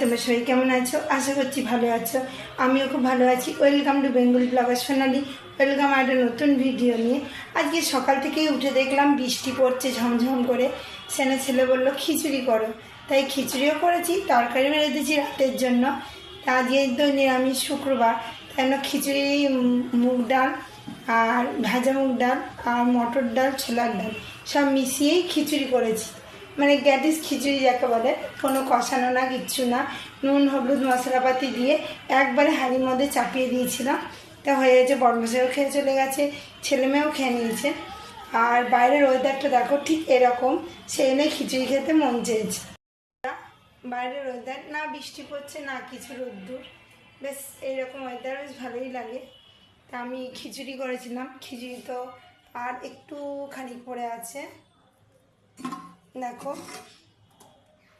তোমরা সবাই কেমন আছো? আশা করছি ভালো আছো। আমিও খুব ভালো আছি। Welcome to Bengal blogger Sonali welcome একটা নতুন ভিডিও নিয়ে। আজকে সকাল থেকেই উঠে দেখলাম বৃষ্টি পড়ছে ঝমঝম করে। সেনা ছেলে বলল, খিচুড়ি করো। তাই খিচুড়িও করেছি, তরকারি দিয়েছি রাতের জন্য। তা আজকে তো নিরামিষ শুক্রবার। তাই খিচুড়ি মুগ ডাল আর ভাজা মুগ ডাল আর মটর ডাল, ছোলার ডাল সব মিশিয়েই খিচুড়ি করেছি। মানে গ্যাটিস খিচুড়ি যাকে বলে, কোনো কষানো না, কিচ্ছু না। নুন, হলুদ, মশলাপাতি দিয়ে একবারে হাঁড়ির মধ্যে চাপিয়ে দিয়েছিলাম। তা হয়ে গেছে বড়মশাইও খেয়ে চলে গেছে, ছেলে মেয়েও খেয়ে নিয়েছে। আর বাইরের ওয়েদারটা দেখো, ঠিক এরকম। সেই জন্যই খিচুড়ি খেতে মন চেয়েছে। বাইরের ওয়েদার না বৃষ্টি পড়ছে, না কিছু রোদ্দুর। বেশ, এইরকম ওয়েদার বেশ ভালোই লাগে। তা আমি খিচুড়ি করেছিলাম। খিচুড়ি তো আর একটু খানিক পড়ে আছে। দেখো,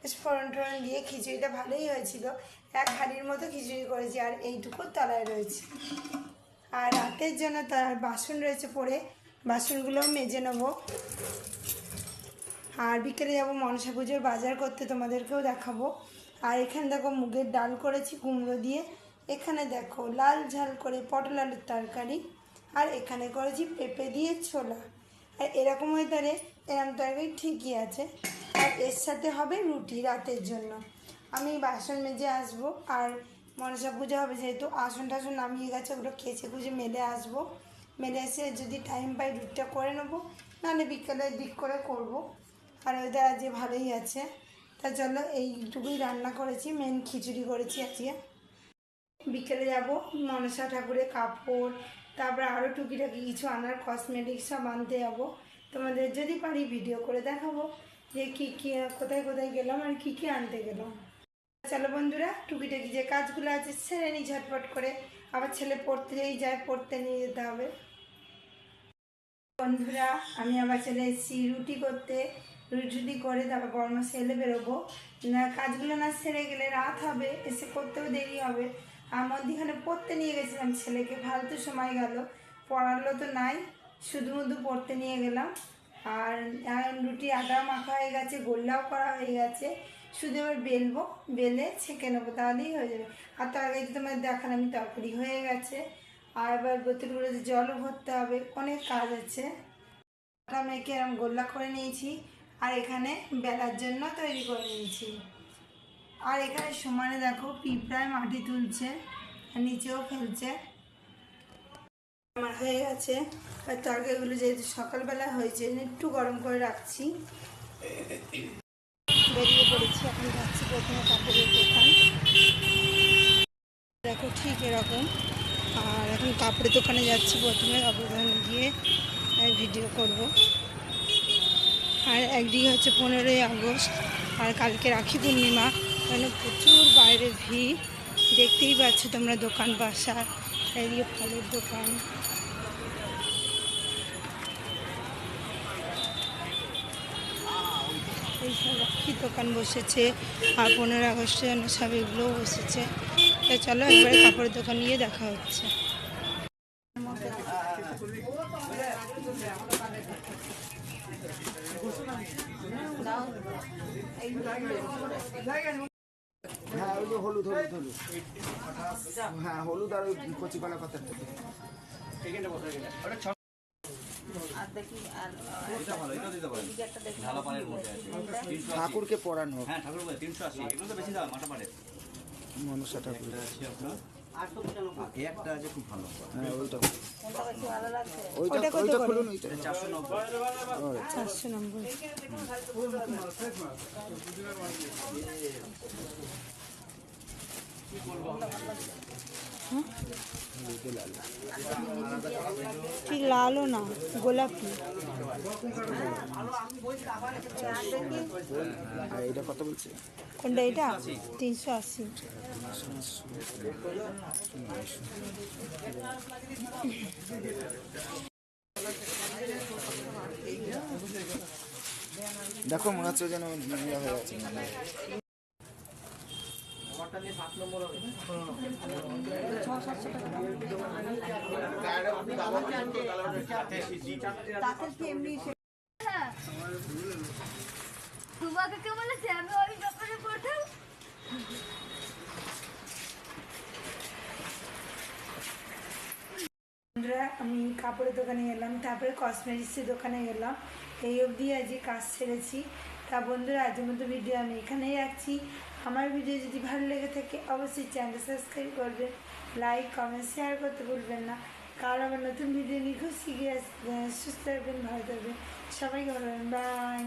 বেশ ফোড়ন টোড়ন দিয়ে খিচুড়িটা ভালোই হয়েছিল। এক হাঁড়ির মতো খিচুড়ি করেছি, আর এইটুকু তলায় রয়েছে। আর রাতের জন্য তার বাসন রয়েছে পরে বাসনগুলোও মেজে নেব। আর বিকেলে যাব মনসা পুজোর বাজার করতে, তোমাদেরকেও দেখাবো। আর এখানে দেখো মুগের ডাল করেছি কুমড়ো দিয়ে। এখানে দেখো লাল ঝাল করে পটল আলুর তরকারি। আর এখানে করেছি পেঁপে দিয়ে ছোলা। আর এরকম ওয়েদারে এরকম তরকারি ঠিকই আছে। আর এর সাথে হবে রুটি রাতের জন্য। আমি বাসন মেজে আসব, আর মনসা পুজো হবে যেহেতু আসন টাসন নামিয়ে গেছে, ওগুলো খেচে খুঁজে মেলে আসব। মেলে এসে যদি টাইম পাই রুটিটা করে নেব, নাহলে বিকেলের দিক করে করব। আর ওদের আজকে ভালোই আছে। তা চলো এইটুকুই রান্না করেছি মেন খিচুড়ি করেছি আজকে। বিকেলে যাব মনসা ঠাকুরের কাপড় তারপরে আরও টুকিটাকি কিছু আনার কসমেটিক্স সব আনতে যাব। তোমাদের যদি পারি ভিডিও করে দেখাবো যে কী কী, কোথায় কোথায় গেলাম আর কী কী আনতে গেলাম। চলো বন্ধুরা, টুকিটাকি যে কাজগুলো আছে সেরে নিই ঝটপট করে। আবার ছেলে পড়তেই যায়, পড়তে নিয়ে যেতে হবে। বন্ধুরা, আমি আবার চলে এসেছি রুটি করতে। রুটি টুটি করে তারপর গরম সেলে বেরোবো। কাজগুলো না সেরে গেলে রাত হবে, এসে করতেও দেরি হবে। আর মধ্যিখানে পড়তে নিয়ে গেছিলাম ছেলেকে, ফালতু সময় গেল। পড়ালো তো নাই শুধু শুধু পড়তে নিয়ে গেলাম। আর রুটি আটা মাখা হয়ে গেছে, গোল্লাও করা হয়ে গেছে। শুধু এবার বেলবো, বেলে ছেঁকে নেব, তাহলেই হয়ে যাবে। আর তার আগে তোমার দেখালাম আমি তরকারি হয়ে গেছে। আর এবার বোতলগুলোতে জলও ভরতে হবে, অনেক কাজ আছে। আটা মেখে এরকম গোল্লা করে নিয়েছি, আর এখানে বেলার জন্য তৈরি করে নিয়েছি। আর এখানে সমানে দেখো পিঁপড়ায় মাটি তুলছে, আর নিচেও ফেলছে। আমার হয়ে গেছে। আর তরকারিগুলো যেহেতু সকালবেলা হয়েছে একটু গরম করে রাখছি। বেরিয়ে পড়েছি, এখন যাচ্ছি প্রথমে কাপড়ের দোকান। দেখো ঠিক এরকম। আর এখন কাপড়ের দোকানে যাচ্ছি, প্রথমে কাপড় দোকানে গিয়ে ভিডিও করব। আর একদিকে হচ্ছে পনেরোই আগস্ট, আর কালকে রাখি পূর্ণিমা। মানে প্রচুর বাইরে ভিড়। দেখতেই পাচ্ছ তোমরা দোকান বাসার। এদিকে ফলের দোকান। এইসব রাখির দোকান বসেছে আর পনেরো আগস্টের সব এগুলোও বসেছে। তাই চলো একবারে কাপড়ের দোকান নিয়ে দেখা হচ্ছে। হ্যাঁ ওই যে হলুদ হলুদ হলুদ। হ্যাঁ হলুদ আর ওই কচি কলা পাতার ঠাকুরকে পড়ানো হোক। হ্যাঁ মনসা ঠাকুর। এটা আছে আপনার। এই একটা আছে খুব ভালো। হ্যাঁ ওইটা। ওইটা ওইটা খুলুন ওইটা। এটা চারশো নব্বই। চারশো নম্বর ঠিক লালও না, গোলাপি। এইটা কত বলছে কোনটা এটা? তিনশো আশি। দেখো, মনে হচ্ছে যেন হয়ে গেছে। আমি আমি কাপড়ের দোকানে গেলাম তারপরে কসমেটিক্সের দোকানে গেলাম এই অবধি আজকে কাজ ছেড়েছি তা বন্ধুরা আজকের মতো ভিডিও আমি এখানেই রাখছি। আমার ভিডিও যদি ভালো লেগে থাকে, অবশ্যই চ্যানেল সাবস্ক্রাইব করবেন লাইক কমেন্ট শেয়ার করতে ভুলবেন না। কারণ আমার নতুন ভিডিও নিয়ে খুব শিখে সুস্থ থাকবেন, ভালো থাকবেন। সবাইকে ভালো বাই